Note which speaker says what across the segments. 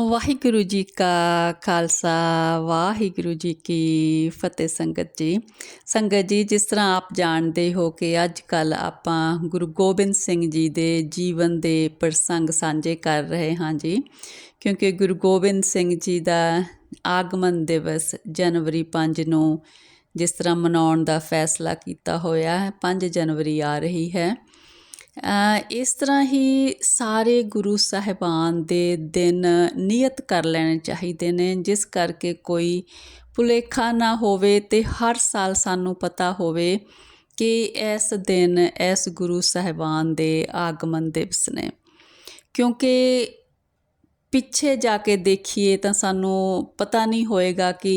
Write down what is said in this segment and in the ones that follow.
Speaker 1: ਵਾਹਿਗੁਰੂ ਜੀ ਕਾ ਖਾਲਸਾ, ਵਾਹਿਗੁਰੂ ਜੀ ਕੀ ਫਤਿਹ ਸੰਗਤ ਜੀ। ਸੰਗਤ ਜੀ, ਜਿਸ ਤਰ੍ਹਾਂ ਆਪ ਜਾਣਦੇ ਹੋ ਕਿ ਅੱਜ ਕੱਲ ਆਪਾਂ ਗੁਰੂ ਗੋਬਿੰਦ ਸਿੰਘ ਜੀ ਦੇ ਜੀਵਨ ਦੇ ਪ੍ਰਸੰਗ ਸਾਂਝੇ ਕਰ ਰਹੇ ਹਾਂ ਜੀ। ਕਿਉਂਕਿ ਗੁਰੂ ਗੋਬਿੰਦ ਸਿੰਘ ਜੀ ਦਾ ਆਗਮਨ ਦਿਵਸ ਜਨਵਰੀ 5 ਨੂੰ ਜਿਸ ਤਰ੍ਹਾਂ ਮਨਾਉਣ ਦਾ ਫੈਸਲਾ ਕੀਤਾ ਹੋਇਆ ਹੈ 5 ਜਨਵਰੀ ਆ ਰਹੀ ਹੈ। ਇਸ ਤਰ੍ਹਾਂ ਹੀ ਸਾਰੇ ਗੁਰੂ ਸਾਹਿਬਾਨ ਦੇ ਦਿਨ ਨਿਯਤ ਕਰ ਲੈਣੇ ਚਾਹੀਦੇ ਨੇ, ਜਿਸ ਕਰਕੇ ਕੋਈ ਭੁਲੇਖਾ ਨਾ ਹੋਵੇ ਤੇ ਹਰ ਸਾਲ ਸਾਨੂੰ ਪਤਾ ਹੋਵੇ ਕਿ ਇਸ ਦਿਨ ਇਸ ਗੁਰੂ ਸਾਹਿਬਾਨ ਦੇ ਆਗਮਨ ਦਿਵਸ ਨੇ। ਕਿਉਂਕਿ ਪਿੱਛੇ ਜਾ ਕੇ ਦੇਖੀਏ ਤਾਂ ਸਾਨੂੰ ਪਤਾ ਨਹੀਂ ਹੋਏਗਾ ਕਿ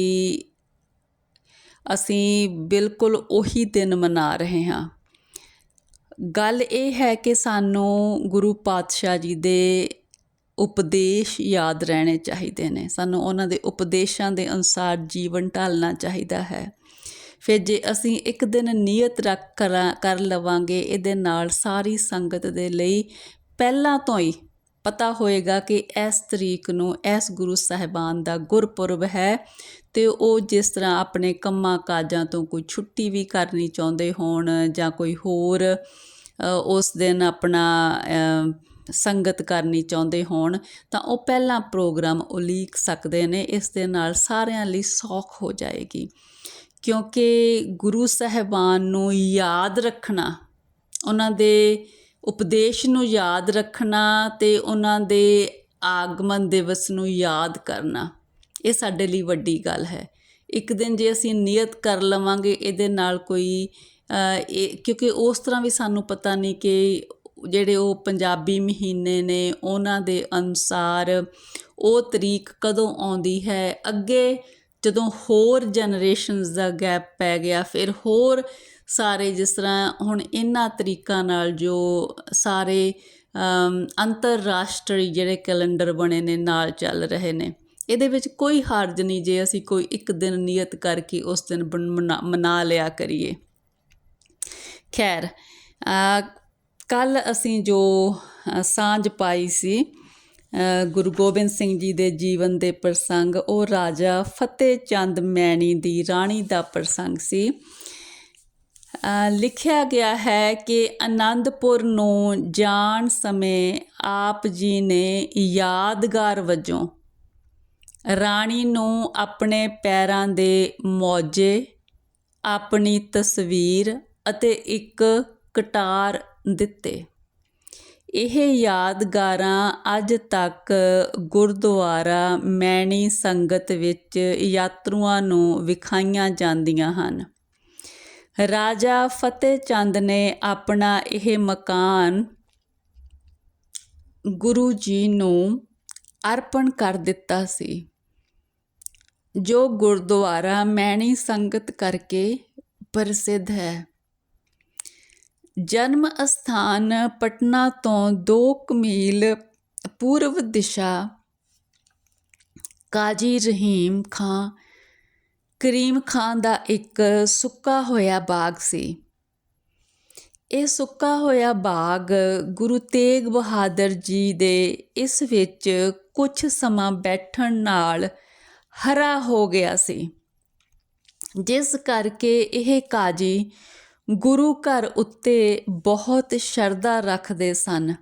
Speaker 1: ਅਸੀਂ ਬਿਲਕੁਲ ਉਹੀ ਦਿਨ ਮਨਾ ਰਹੇ ਹਾਂ। ਗੱਲ ਇਹ ਹੈ ਕਿ ਸਾਨੂੰ ਗੁਰੂ ਪਾਤਸ਼ਾਹ ਜੀ ਦੇ ਉਪਦੇਸ਼ ਯਾਦ ਰਹਿਣੇ ਚਾਹੀਦੇ ਨੇ। ਸਾਨੂੰ ਉਹਨਾਂ ਦੇ ਉਪਦੇਸ਼ਾਂ ਦੇ ਅਨੁਸਾਰ ਜੀਵਨ ਢਾਲਣਾ ਚਾਹੀਦਾ ਹੈ। ਫਿਰ ਜੇ ਅਸੀਂ ਇੱਕ ਦਿਨ ਨੀਅਤ ਰੱਖ ਕਰਾਂ ਕਰ ਲਵਾਂਗੇ, ਇਹਦੇ ਨਾਲ ਸਾਰੀ ਸੰਗਤ ਦੇ ਲਈ ਪਹਿਲਾਂ ਤੋਂ ਹੀ ਪਤਾ ਹੋਏਗਾ ਕਿ ਇਸ ਤਰੀਕ ਨੂੰ ਇਸ ਗੁਰੂ ਸਾਹਿਬਾਨ ਦਾ ਗੁਰਪੁਰਬ ਹੈ ਤੇ ਉਹ ਜਿਸ ਤਰ੍ਹਾਂ ਆਪਣੇ ਕੰਮਾਂ ਕਾਜਾਂ ਤੋਂ ਕੋਈ ਛੁੱਟੀ ਵੀ ਕਰਨੀ ਚਾਹੁੰਦੇ ਹੋਣ ਜਾਂ ਕੋਈ ਹੋਰ ਉਸ ਦਿਨ ਆਪਣਾ ਸੰਗਤ ਕਰਨੀ ਚਾਹੁੰਦੇ ਹੋਣ, ਤਾਂ ਉਹ ਪਹਿਲਾਂ ਪ੍ਰੋਗਰਾਮ ਉਲੀਕ ਸਕਦੇ ਨੇ, ਇਸ ਦੇ ਨਾਲ ਸਾਰਿਆਂ ਲਈ ਸੌਖ ਹੋ ਜਾਏਗੀ। ਕਿਉਂਕਿ ਗੁਰੂ ਸਾਹਿਬਾਨ ਨੂੰ ਯਾਦ ਰੱਖਣਾ, ਉਹਨਾਂ ਦੇ ਉਪਦੇਸ਼ ਨੂੰ ਯਾਦ ਰੱਖਣਾ ਤੇ ਉਹਨਾਂ ਦੇ ਆਗਮਨ ਦਿਵਸ ਨੂੰ ਯਾਦ ਕਰਨਾ। ਇਹ ਸਾਡੇ ਲਈ ਵੱਡੀ ਗੱਲ ਹੈ। ਇੱਕ ਦਿਨ ਜੇ ਅਸੀਂ ਨਿਯਤ ਕਰ ਲਵਾਂਗੇ, ਇਹਦੇ ਨਾਲ ਕੋਈ ਇਹ, ਕਿਉਂਕਿ ਉਸ ਤਰ੍ਹਾਂ ਵੀ ਸਾਨੂੰ ਪਤਾ ਨਹੀਂ ਕਿ ਜਿਹੜੇ ਉਹ ਪੰਜਾਬੀ ਮਹੀਨੇ ਨੇ, ਉਹਨਾਂ ਦੇ ਅਨੁਸਾਰ ਉਹ ਤਰੀਕ ਕਦੋਂ ਆਉਂਦੀ ਹੈ। ਅੱਗੇ ਜਦੋਂ ਹੋਰ ਜਨਰੇਸ਼ਨਸ ਦਾ ਗੈਪ ਪੈ ਗਿਆ, ਫਿਰ ਹੋਰ ਸਾਰੇ ਜਿਸ ਤਰ੍ਹਾਂ ਹੁਣ ਇਹਨਾਂ ਤਰੀਕਾਂ ਨਾਲ ਜੋ ਸਾਰੇ ਅੰਤਰਰਾਸ਼ਟਰੀ ਜਿਹੜੇ ਕੈਲੰਡਰ ਬਣੇ ਨੇ, ਨਾਲ ਚੱਲ ਰਹੇ ਨੇ, ਇਹਦੇ ਵਿੱਚ ਕੋਈ ਹਾਰਜ ਨਹੀਂ ਜੇ ਅਸੀਂ ਕੋਈ ਇੱਕ ਦਿਨ ਨਿਯਤ ਕਰਕੇ ਉਸ ਦਿਨ ਬਣ- ਮਨਾ- ਮਨਾ ਲਿਆ ਕਰੀਏ। ਖੈਰ ਕੱਲ ਅਸੀਂ ਜੋ ਸਾਂਝ ਪਾਈ ਸੀ ਗੁਰੂ ਗੋਬਿੰਦ ਸਿੰਘ ਜੀ ਦੇ ਜੀਵਨ ਦੇ ਪ੍ਰਸੰਗ, ਉਹ ਰਾਜਾ ਫਤਿਹ ਚੰਦ ਮੈਣੀ ਦੀ ਰਾਣੀ ਦਾ ਪ੍ਰਸੰਗ ਸੀ। ਲਿਖਿਆ ਗਿਆ ਹੈ ਕਿ ਆਨੰਦਪੁਰ ਨੂੰ ਜਾਣ ਸਮੇਂ ਆਪ ਜੀ ਨੇ ਯਾਦਗਾਰ ਵਜੋਂ ਰਾਣੀ ਨੂੰ ਆਪਣੇ ਪੈਰਾਂ ਦੇ ਮੋਜੇ, ਆਪਣੀ ਤਸਵੀਰ ਅਤੇ ਇੱਕ ਕਟਾਰ ਦਿੱਤੇ। ਇਹ ਯਾਦਗਾਰਾਂ ਅੱਜ ਤੱਕ ਗੁਰਦੁਆਰਾ ਮੈਣੀ ਸੰਗਤ ਵਿੱਚ ਯਾਤਰੂਆਂ ਨੂੰ ਵਿਖਾਈਆਂ ਜਾਂਦੀਆਂ ਹਨ। ਰਾਜਾ ਫਤਿਹ ਚੰਦ ਨੇ ਆਪਣਾ ਇਹ ਮਕਾਨ ਗੁਰੂ ਜੀ ਨੂੰ ਅਰਪਣ ਕਰ ਦਿੱਤਾ ਸੀ, ਜੋ ਗੁਰਦੁਆਰਾ ਮੈਣੀ ਸੰਗਤ ਕਰਕੇ ਪ੍ਰਸਿੱਧ ਹੈ। ਜਨਮ ਅਸਥਾਨ ਪਟਨਾ ਤੋਂ 2 ਮੀਲ ਪੂਰਬ ਦਿਸ਼ਾ। ਕਾਜੀ ਰਹੀਮ ਖਾਂ, ਕਰੀਮ ਖਾਂ ਦਾ ਇੱਕ ਸੁੱਕਾ ਹੋਇਆ ਬਾਗ ਸੀ। ਇਹ ਸੁੱਕਾ ਹੋਇਆ ਬਾਗ ਗੁਰੂ ਤੇਗ ਬਹਾਦਰ ਜੀ ਦੇ ਇਸ ਵਿੱਚ ਕੁਝ ਸਮਾਂ ਬੈਠਣ ਨਾਲ ਹਰਾ ਹੋ ਗਿਆ ਸੀ, ਜਿਸ ਕਰਕੇ ਇਹ ਕਾਜੀ ਗੁਰੂ ਘਰ ਉੱਤੇ ਬਹੁਤ ਸ਼ਰਧਾ ਰੱਖਦੇ ਸਨ।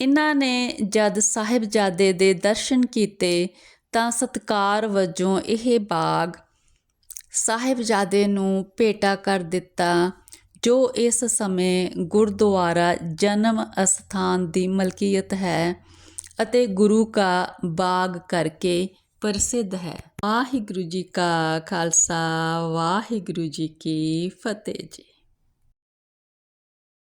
Speaker 1: ਇਹਨਾਂ ਨੇ ਜਦ ਸਾਹਿਬਜ਼ਾਦੇ ਦੇ ਦਰਸ਼ਨ ਕੀਤੇ ਤਾਂ ਸਤਕਾਰ ਵਜੋਂ ਇਹ ਬਾਗ ਸਾਹਿਬਜ਼ਾਦੇ ਨੂੰ ਭੇਟਾ ਕਰ ਦਿੱਤਾ, ਜੋ ਇਸ ਸਮੇਂ ਗੁਰਦੁਆਰਾ ਜਨਮ ਅਸਥਾਨ ਦੀ ਮਲਕੀਅਤ ਹੈ ਅਤੇ ਗੁਰੂ ਕਾ ਬਾਗ ਕਰਕੇ ਪ੍ਰਸਿੱਧ ਹੈ। ਵਾਹਿਗੁਰੂ ਜੀ ਕਾ ਖਾਲਸਾ, ਵਾਹਿਗੁਰੂ ਜੀ ਕੀ ਫਤਿਹ ਜੀ।